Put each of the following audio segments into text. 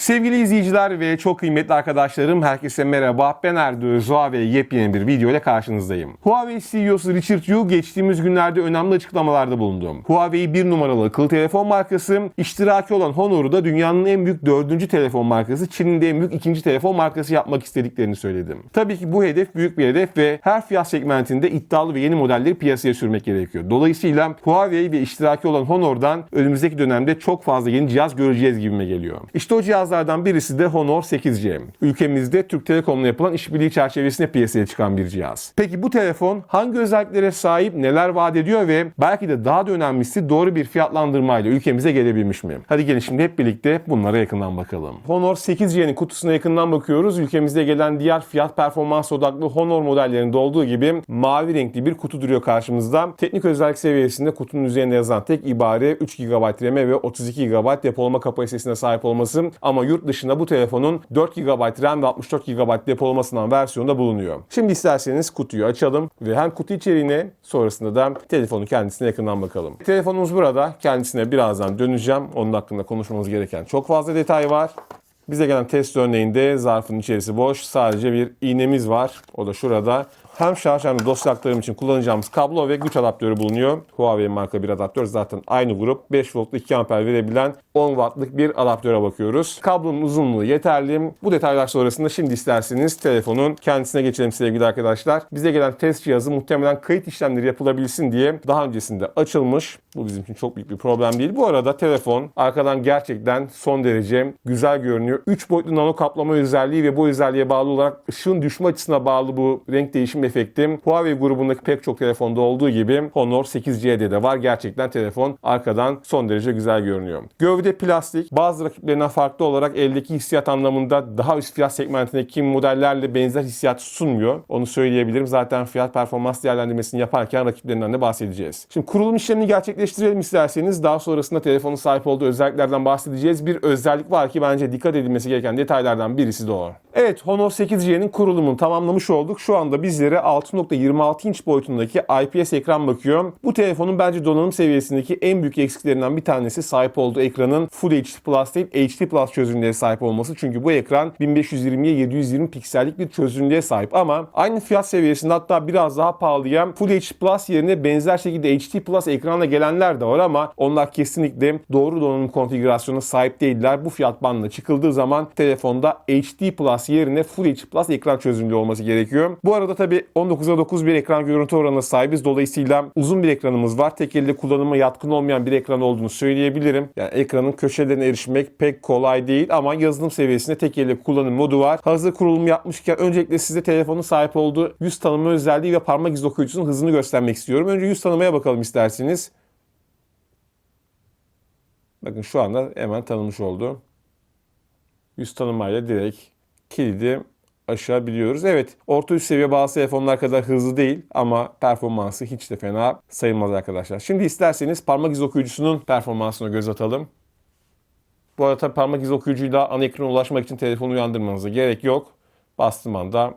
Sevgili izleyiciler ve çok kıymetli arkadaşlarım herkese merhaba. Ben Erdoğan Huawei yepyeni bir video ile karşınızdayım. Huawei CEO'su Richard Yu geçtiğimiz günlerde önemli açıklamalarda bulundu. Huawei bir numaralı akıllı telefon markası, iştiraki olan Honor'u da dünyanın en büyük dördüncü telefon markası, Çin'in de en büyük ikinci telefon markası yapmak istediklerini söyledi. Tabii ki bu hedef büyük bir hedef ve her fiyat segmentinde iddialı ve yeni modelleri piyasaya sürmek gerekiyor. Dolayısıyla Huawei ve iştiraki olan Honor'dan önümüzdeki dönemde çok fazla yeni cihaz göreceğiz gibime geliyor. İşte o cihazlardan birisi de Honor 8C. Ülkemizde Türk Telekom'la yapılan işbirliği çerçevesinde piyasaya çıkan bir cihaz. Peki bu telefon hangi özelliklere sahip, neler vaat ediyor ve belki de daha da önemlisi doğru bir fiyatlandırmayla ülkemize gelebilmiş mi? Hadi gelin şimdi hep birlikte bunlara yakından bakalım. Honor 8C'nin kutusuna yakından bakıyoruz. Ülkemizde gelen diğer fiyat performans odaklı Honor modellerinde olduğu gibi mavi renkli bir kutu duruyor karşımızda. Teknik özellik seviyesinde kutunun üzerinde yazan tek ibare 3 GB RAM ve 32 GB depolama kapasitesine sahip olması ama yurt dışında bu telefonun 4 GB RAM ve 64 GB depolamasından versiyonda bulunuyor. Şimdi isterseniz kutuyu açalım ve hem kutu içeriğine sonrasında da telefonun kendisine yakından bakalım. Telefonumuz burada. Kendisine birazdan döneceğim. Onun hakkında konuşmamız gereken çok fazla detay var. Bize gelen test örneğinde zarfın içerisi boş. Sadece bir iğnemiz var. O da şurada. Hem şarj hem de dosya aktarım için kullanacağımız kablo ve güç adaptörü bulunuyor. Huawei marka bir adaptör. Zaten aynı grup. 5 voltlu 2 amper verebilen 10 wattlık bir adaptöre bakıyoruz. Kablonun uzunluğu yeterli. Bu detaylar sonrasında şimdi isterseniz telefonun kendisine geçelim sevgili arkadaşlar. Bize gelen test cihazı muhtemelen kayıt işlemleri yapılabilsin diye daha öncesinde açılmış. Bu bizim için çok büyük bir problem değil. Bu arada telefon arkadan gerçekten son derece güzel görünüyor. 3 boyutlu nano kaplama özelliği ve bu özelliğe bağlı olarak ışığın düşme açısına bağlı bu renk değişim efekti Huawei grubundaki pek çok telefonda olduğu gibi Honor 8C'de de var. Gerçekten telefon arkadan son derece güzel görünüyor. Gövde plastik. Bazı rakiplerinden farklı olarak eldeki hissiyat anlamında daha üst fiyat segmentindeki modellerle benzer hissiyat sunmuyor. Onu söyleyebilirim. Zaten fiyat performans değerlendirmesini yaparken rakiplerinden de bahsedeceğiz. Şimdi kurulum işlemini gerçekleştirelim isterseniz. Daha sonrasında telefonun sahip olduğu özelliklerden bahsedeceğiz. Bir özellik var ki bence dikkat edilmesi gereken detaylardan birisi de o. Evet Honor 8C'nin kurulumunu tamamlamış olduk. Şu anda bizlere 6.26 inç boyutundaki IPS ekran bakıyor. Bu telefonun bence donanım seviyesindeki en büyük eksiklerinden bir tanesi sahip olduğu ekranın Full HD Plus değil HD Plus çözünürlüğe sahip olması. Çünkü bu ekran 1520'ye 720 piksellik bir çözünürlüğe sahip ama aynı fiyat seviyesinde hatta biraz daha pahalıya Full HD Plus yerine benzer şekilde HD Plus ekranla gelenler de var ama onlar kesinlikle doğru donanım konfigürasyonuna sahip değiller. Bu fiyat bandına çıkıldığı zaman telefonda HD Plus yerine Full HD Plus ekran çözünürlüğü olması gerekiyor. Bu arada tabi 19'a 9 bir ekran görüntü oranına sahibiz. Dolayısıyla uzun bir ekranımız var. Tek elde kullanıma yatkın olmayan bir ekran olduğunu söyleyebilirim. Yani ekranın köşelerine erişmek pek kolay değil ama yazılım seviyesinde tek elle kullanım modu var. Hazır kurulum yapmışken öncelikle size telefonun sahip olduğu yüz tanıma özelliği ve parmak izi okuyucusunun hızını göstermek istiyorum. Önce yüz tanımaya bakalım isterseniz. Bakın şu anda hemen tanımış oldu. Yüz tanımayla direkt kilidi aşabiliyoruz. Evet orta üst seviye bazı telefonlar kadar hızlı değil ama performansı hiç de fena sayılmaz arkadaşlar. Şimdi isterseniz parmak iz okuyucusunun performansına göz atalım. Bu arada parmak iz okuyucuyla ana ekrana ulaşmak için telefonu uyandırmanıza gerek yok. Bastığım anda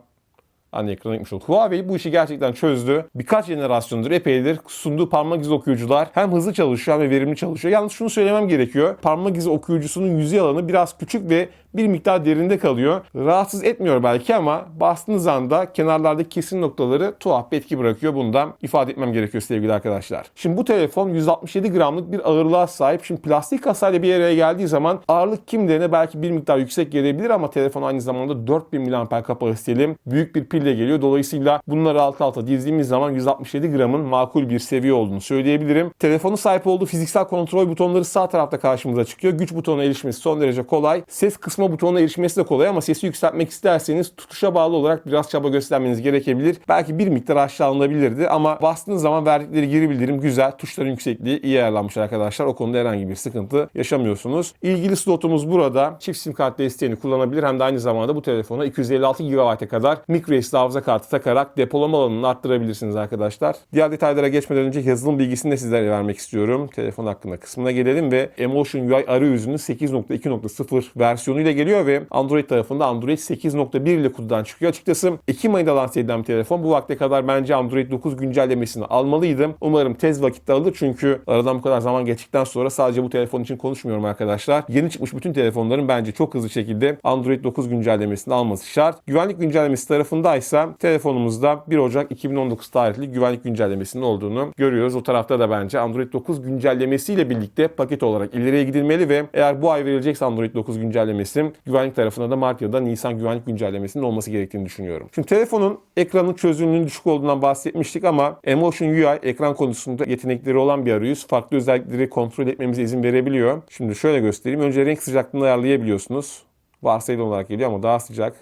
ana ekrana gitmiş olduk. Huawei bu işi gerçekten çözdü. Birkaç jenerasyondur epeydir sunduğu parmak izi okuyucular hem hızlı çalışıyor hem de verimli çalışıyor. Yalnız şunu söylemem gerekiyor. Parmak izi okuyucusunun yüzey alanı biraz küçük ve bir miktar derinde kalıyor. Rahatsız etmiyor belki ama bastığınız anda kenarlardaki kesin noktaları tuhaf bir etki bırakıyor. Bundan ifade etmem gerekiyor sevgili arkadaşlar. Şimdi bu telefon 167 gramlık bir ağırlığa sahip. Şimdi plastik kasayla bir araya geldiği zaman ağırlık kimlerine belki bir miktar yüksek gelebilir ama telefon aynı zamanda 4000 mAh kapasiteli büyük bir pille geliyor. Dolayısıyla bunları alt alta dizdiğimiz zaman 167 gramın makul bir seviye olduğunu söyleyebilirim. Telefonun sahip olduğu fiziksel kontrol butonları sağ tarafta karşımıza çıkıyor. Güç butonuna erişmesi son derece kolay. Ses kısmı butonuna erişmesi de kolay ama sesi yükseltmek isterseniz tutuşa bağlı olarak biraz çaba göstermeniz gerekebilir. Belki bir miktar aşağı alınabilirdi ama bastığınız zaman verdikleri geri bildirim güzel. Tuşların yüksekliği iyi ayarlanmış arkadaşlar. O konuda herhangi bir sıkıntı yaşamıyorsunuz. İlgili slotumuz burada. Çift sim kart desteğini kullanabilir hem de aynı zamanda bu telefona 256 GB'a kadar microSD hafıza kartı takarak depolama alanını arttırabilirsiniz arkadaşlar. Diğer detaylara geçmeden önce yazılım bilgisini de sizlere vermek istiyorum. Telefon hakkında kısmına gelelim ve Emotion UI arayüzünün 8.2.0 versiyonuyla geliyor ve Android tarafında Android 8.1 ile kutudan çıkıyor. Açıkçası Ekim ayında lanse edilen bir telefon. Bu vakte kadar bence Android 9 güncellemesini almalıydım. Umarım tez vakitte alır çünkü aradan bu kadar zaman geçtikten sonra sadece bu telefon için konuşmuyorum arkadaşlar. Yeni çıkmış bütün telefonların bence çok hızlı şekilde Android 9 güncellemesini alması şart. Güvenlik güncellemesi tarafındaysa telefonumuzda 1 Ocak 2019 tarihli güvenlik güncellemesinin olduğunu görüyoruz. O tarafta da bence Android 9 güncellemesiyle birlikte paket olarak ileriye gidilmeli ve eğer bu ay verilecekse Android 9 güncellemesi güvenlik tarafında da Mart ya da Nisan güvenlik güncellemesinin olması gerektiğini düşünüyorum. Şimdi telefonun ekranın çözünürlüğünün düşük olduğundan bahsetmiştik ama Emotion UI ekran konusunda yetenekleri olan bir arayüz. Farklı özellikleri kontrol etmemize izin verebiliyor. Şimdi şöyle göstereyim. Önce renk sıcaklığını ayarlayabiliyorsunuz. Varsayılan olarak geliyor ama daha sıcak,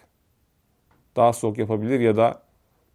daha soğuk yapabilir ya da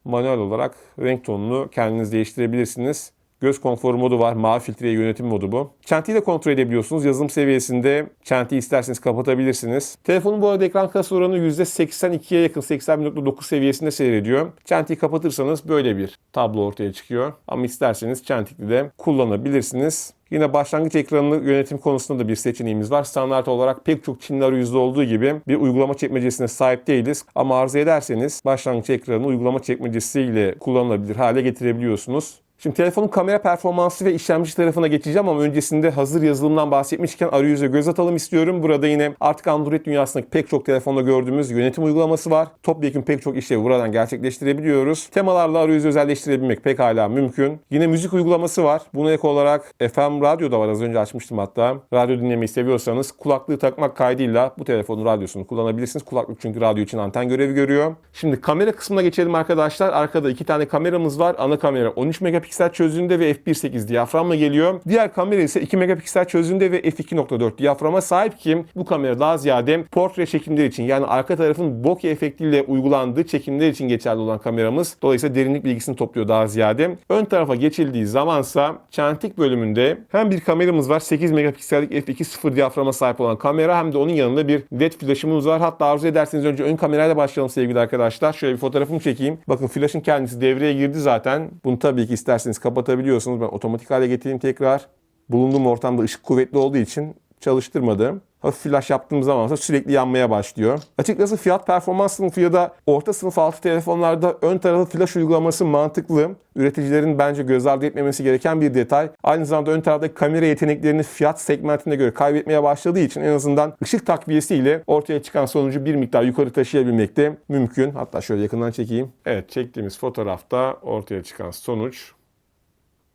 manuel olarak renk tonunu kendiniz değiştirebilirsiniz. Göz konforu modu var. Mavi filtreye yönetim modu bu. Çentiyi de kontrol edebiliyorsunuz. Yazılım seviyesinde çentiyi isterseniz kapatabilirsiniz. Telefonun bu arada ekran kasa oranı %82'ye yakın 81.9 seviyesinde seyrediyor. Çentiyi kapatırsanız böyle bir tablo ortaya çıkıyor. Ama isterseniz çentikli de kullanabilirsiniz. Yine başlangıç ekranını yönetim konusunda da bir seçeneğimiz var. Standart olarak pek çok Çinli arayüzde olduğu gibi bir uygulama çekmecesine sahip değiliz. Ama arzu ederseniz başlangıç ekranını uygulama çekmecesiyle kullanılabilir hale getirebiliyorsunuz. Şimdi telefonun kamera performansı ve işlemci tarafına geçeceğim ama öncesinde hazır yazılımdan bahsetmişken arayüze göz atalım istiyorum. Burada yine artık Android dünyasındaki pek çok telefonda gördüğümüz yönetim uygulaması var. Topyekun pek çok işlevi buradan gerçekleştirebiliyoruz. Temalarla arayüzü özelleştirebilmek pekala mümkün. Yine müzik uygulaması var. Buna ek olarak FM radyo da var. Az önce açmıştım hatta. Radyo dinlemeyi seviyorsanız kulaklığı takmak kaydıyla bu telefonun radyosunu kullanabilirsiniz. Kulaklık çünkü radyo için anten görevi görüyor. Şimdi kamera kısmına geçelim arkadaşlar. Arkada iki tane kameramız var. Ana kamera 13 megapiksel megapiksel çözünürlüğünde ve f1.8 diyaframla geliyor. Diğer kamera ise 2 megapiksel çözünürlüğünde ve f2.4 diyaframa sahip ki bu kamera daha ziyade portre çekimleri için yani arka tarafın bokeh efektiyle uygulandığı çekimler için geçerli olan kameramız. Dolayısıyla derinlik bilgisini topluyor daha ziyade. Ön tarafa geçildiği zamansa çentik bölümünde hem bir kameramız var 8 megapiksellik f2.0 diyaframa sahip olan kamera hem de onun yanında bir led flaşımız var. Hatta arzu ederseniz önce ön kamerayla başlayalım sevgili arkadaşlar. Şöyle bir fotoğrafımı çekeyim. Bakın flaşın kendisi devreye girdi zaten. Bunu tabii ki isterseniz kapatabiliyorsunuz. Ben otomatik hale getireyim tekrar. Bulunduğum ortamda ışık kuvvetli olduğu için çalıştırmadım. Hafif flash yaptığım zaman sürekli yanmaya başlıyor. Açıkçası fiyat performans sınıfı ya da orta sınıf altı telefonlarda ön tarafı flash uygulaması mantıklı. Üreticilerin bence göz ardı etmemesi gereken bir detay. Aynı zamanda ön taraftaki kamera yeteneklerini fiyat segmentine göre kaybetmeye başladığı için en azından ışık takviyesiyle ortaya çıkan sonucu bir miktar yukarı taşıyabilmek de mümkün. Hatta şöyle yakından çekeyim. Evet çektiğimiz fotoğrafta ortaya çıkan sonuç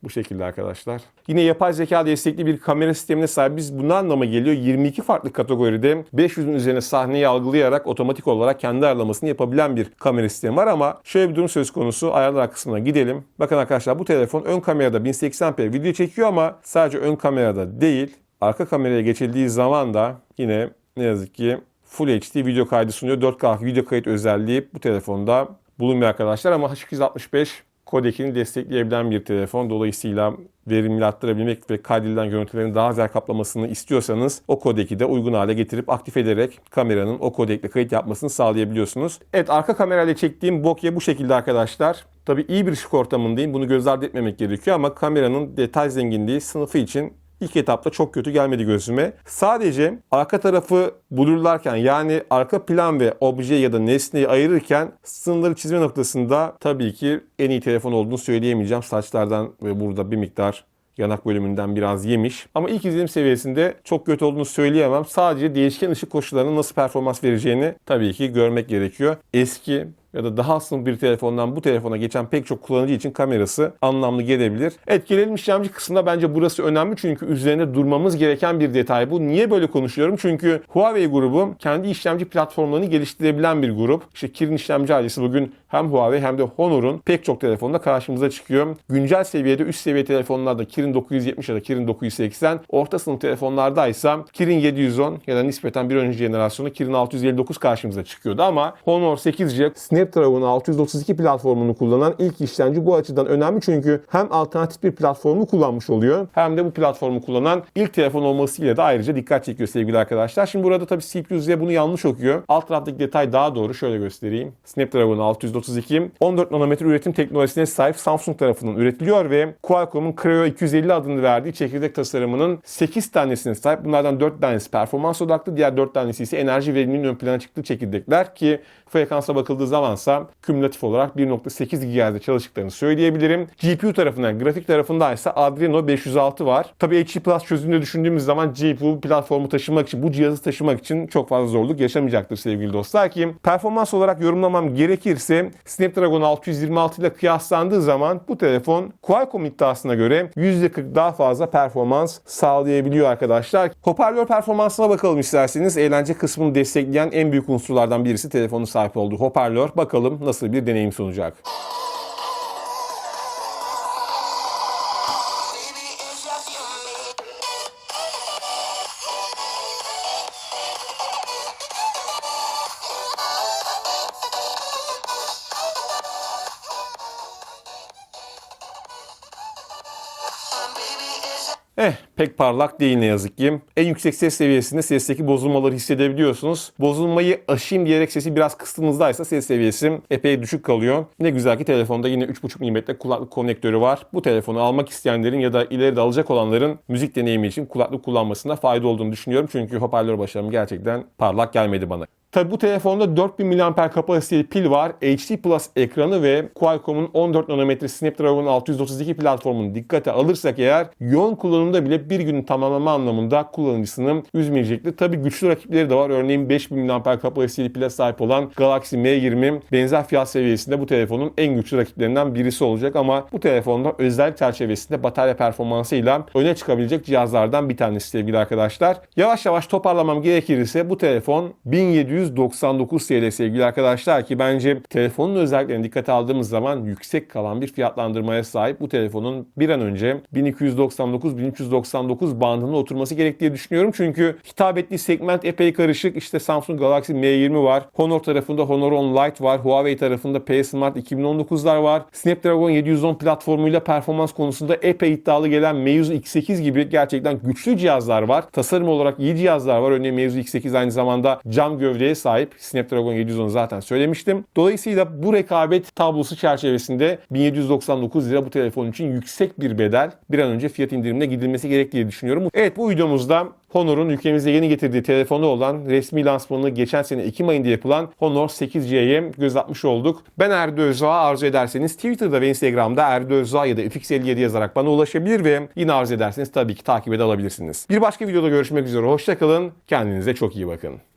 bu şekilde arkadaşlar. Yine yapay zeka destekli bir kamera sistemine sahibiz. Bu ne anlama geliyor? 22 farklı kategoride 500'ün üzerine sahneyi algılayarak otomatik olarak kendi ayarlamasını yapabilen bir kamera sistemi var ama şöyle bir durum söz konusu. Ayarlar kısmına gidelim. Bakın arkadaşlar bu telefon ön kamerada 1080p video çekiyor ama sadece ön kamerada değil. Arka kameraya geçildiği zaman da yine ne yazık ki Full HD video kaydı sunuyor. 4K video kayıt özelliği bu telefonda bulunmuyor arkadaşlar ama H265 kodekini destekleyebilen bir telefon. Dolayısıyla verimli arttırabilmek ve kaydedilen görüntülerin daha güzel kaplamasını istiyorsanız o kodeki de uygun hale getirip aktif ederek kameranın o kodekle kayıt yapmasını sağlayabiliyorsunuz. Evet arka kamerayla çektiğim bokeh bu şekilde arkadaşlar. Tabii iyi bir ışık ortamındayım. Bunu göz ardı etmemek gerekiyor ama kameranın detay zenginliği sınıfı için ilk etapta çok kötü gelmedi gözüme. Sadece arka tarafı blurlarken yani arka plan ve obje ya da nesneyi ayırırken sınırları çizme noktasında tabii ki en iyi telefon olduğunu söyleyemeyeceğim. Saçlardan ve burada bir miktar yanak bölümünden biraz yemiş. Ama ilk izlenim seviyesinde çok kötü olduğunu söyleyemem. Sadece değişken ışık koşullarının nasıl performans vereceğini tabii ki görmek gerekiyor. Eski ya da daha sınıf bir telefondan bu telefona geçen pek çok kullanıcı için kamerası anlamlı gelebilir. Evet gelelim işlemci kısmında bence burası önemli çünkü üzerinde durmamız gereken bir detay bu. Niye böyle konuşuyorum? Çünkü Huawei grubu kendi işlemci platformlarını geliştirebilen bir grup. İşte Kirin işlemci ailesi bugün hem Huawei hem de Honor'un pek çok telefonda karşımıza çıkıyor. Güncel seviyede üst seviye telefonlarda Kirin 970 ya da Kirin 980, orta sınıf telefonlarda ise Kirin 710 ya da nispeten bir önceki jenerasyonu Kirin 659 karşımıza çıkıyordu ama Honor 8C Snapdragon 632 platformunu kullanan ilk işlemci bu açıdan önemli çünkü hem alternatif bir platformu kullanmış oluyor hem de bu platformu kullanan ilk telefon olmasıyla da ayrıca dikkat çekiyor sevgili arkadaşlar. Şimdi burada tabii CPU Z bunu yanlış okuyor. Alt taraftaki detay daha doğru. Şöyle göstereyim. Snapdragon 632 632 14 nanometre üretim teknolojisine sahip Samsung tarafından üretiliyor ve Qualcomm'un Creo 250 adını verdiği çekirdek tasarımının 8 tanesine sahip. Bunlardan 4 tanesi performans odaklı, diğer 4 tanesi ise enerji veriminin ön plana çıktığı çekirdekler ki frekansa bakıldığı zamansa kümülatif olarak 1.8 GHz'de çalıştıklarını söyleyebilirim. GPU tarafından, grafik tarafında ise Adreno 506 var. Tabii HD Plus çözünürlüğünü düşündüğümüz zaman GPU platformu taşımak için, bu cihazı taşımak için çok fazla zorluk yaşamayacaktır sevgili dostlar ki performans olarak yorumlamam gerekirse Snapdragon 626 ile kıyaslandığı zaman bu telefon Qualcomm iddiasına göre %40 daha fazla performans sağlayabiliyor arkadaşlar. Hoparlör performansına bakalım isterseniz. Eğlence kısmını destekleyen en büyük unsurlardan birisi telefonun sahip olduğu hoparlör. Bakalım nasıl bir deneyim sunacak. Eh pek parlak değil ne yazık ki. En yüksek ses seviyesinde sesteki bozulmaları hissedebiliyorsunuz. Bozulmayı aşayım diyerek sesi biraz kıstığınızdaysa ses seviyesi epey düşük kalıyor. Ne güzel ki telefonda yine 3.5 mm kulaklık konnektörü var. Bu telefonu almak isteyenlerin ya da ileride alacak olanların müzik deneyimi için kulaklık kullanmasında fayda olduğunu düşünüyorum. Çünkü hoparlör başarım gerçekten parlak gelmedi bana. Tabi bu telefonda 4000 mAh kapasiteli pil var, HD Plus ekranı ve Qualcomm'un 14 nanometre Snapdragon 632 platformunu dikkate alırsak eğer yoğun kullanımda bile bir günü tamamlama anlamında kullanıcısını üzmeyecektir. Tabi güçlü rakipleri de var. Örneğin 5000 mAh kapasiteli pile sahip olan Galaxy M20 benzer fiyat seviyesinde bu telefonun en güçlü rakiplerinden birisi olacak ama bu telefonda özellik çerçevesinde batarya performansıyla öne çıkabilecek cihazlardan bir tanesi sevgili arkadaşlar. Yavaş yavaş toparlamam gerekirse bu telefon 1799 TL sevgili arkadaşlar ki bence telefonun özelliklerini dikkate aldığımız zaman yüksek kalan bir fiyatlandırmaya sahip. Bu telefonun bir an önce 1299-1399 bandına oturması gerektiği düşünüyorum. Çünkü hitap ettiği segment epey karışık. İşte Samsung Galaxy M20 var. Honor tarafında Honor 10 Lite var. Huawei tarafında P Smart 2019'lar var. Snapdragon 710 platformuyla performans konusunda epey iddialı gelen Meizu X8 gibi gerçekten güçlü cihazlar var. Tasarım olarak iyi cihazlar var. Örneğin Meizu X8 aynı zamanda cam gövdeye sahip. Snapdragon 710 zaten söylemiştim. Dolayısıyla bu rekabet tablosu çerçevesinde 1799 lira bu telefon için yüksek bir bedel. Bir an önce fiyat indirimine gidilmesi gerek diye düşünüyorum. Evet bu videomuzda Honor'un ülkemize yeni getirdiği telefonu olan resmi lansmanını geçen sene Ekim ayında yapılan Honor 8C'ye göz atmış olduk. Ben Erdo Özağ arzu ederseniz Twitter'da ve Instagram'da Erdo Özağ ya da FX57 yazarak bana ulaşabilir ve yine arzu ederseniz tabii ki takip ede alabilirsiniz. Bir başka videoda görüşmek üzere. Hoşçakalın. Kendinize çok iyi bakın.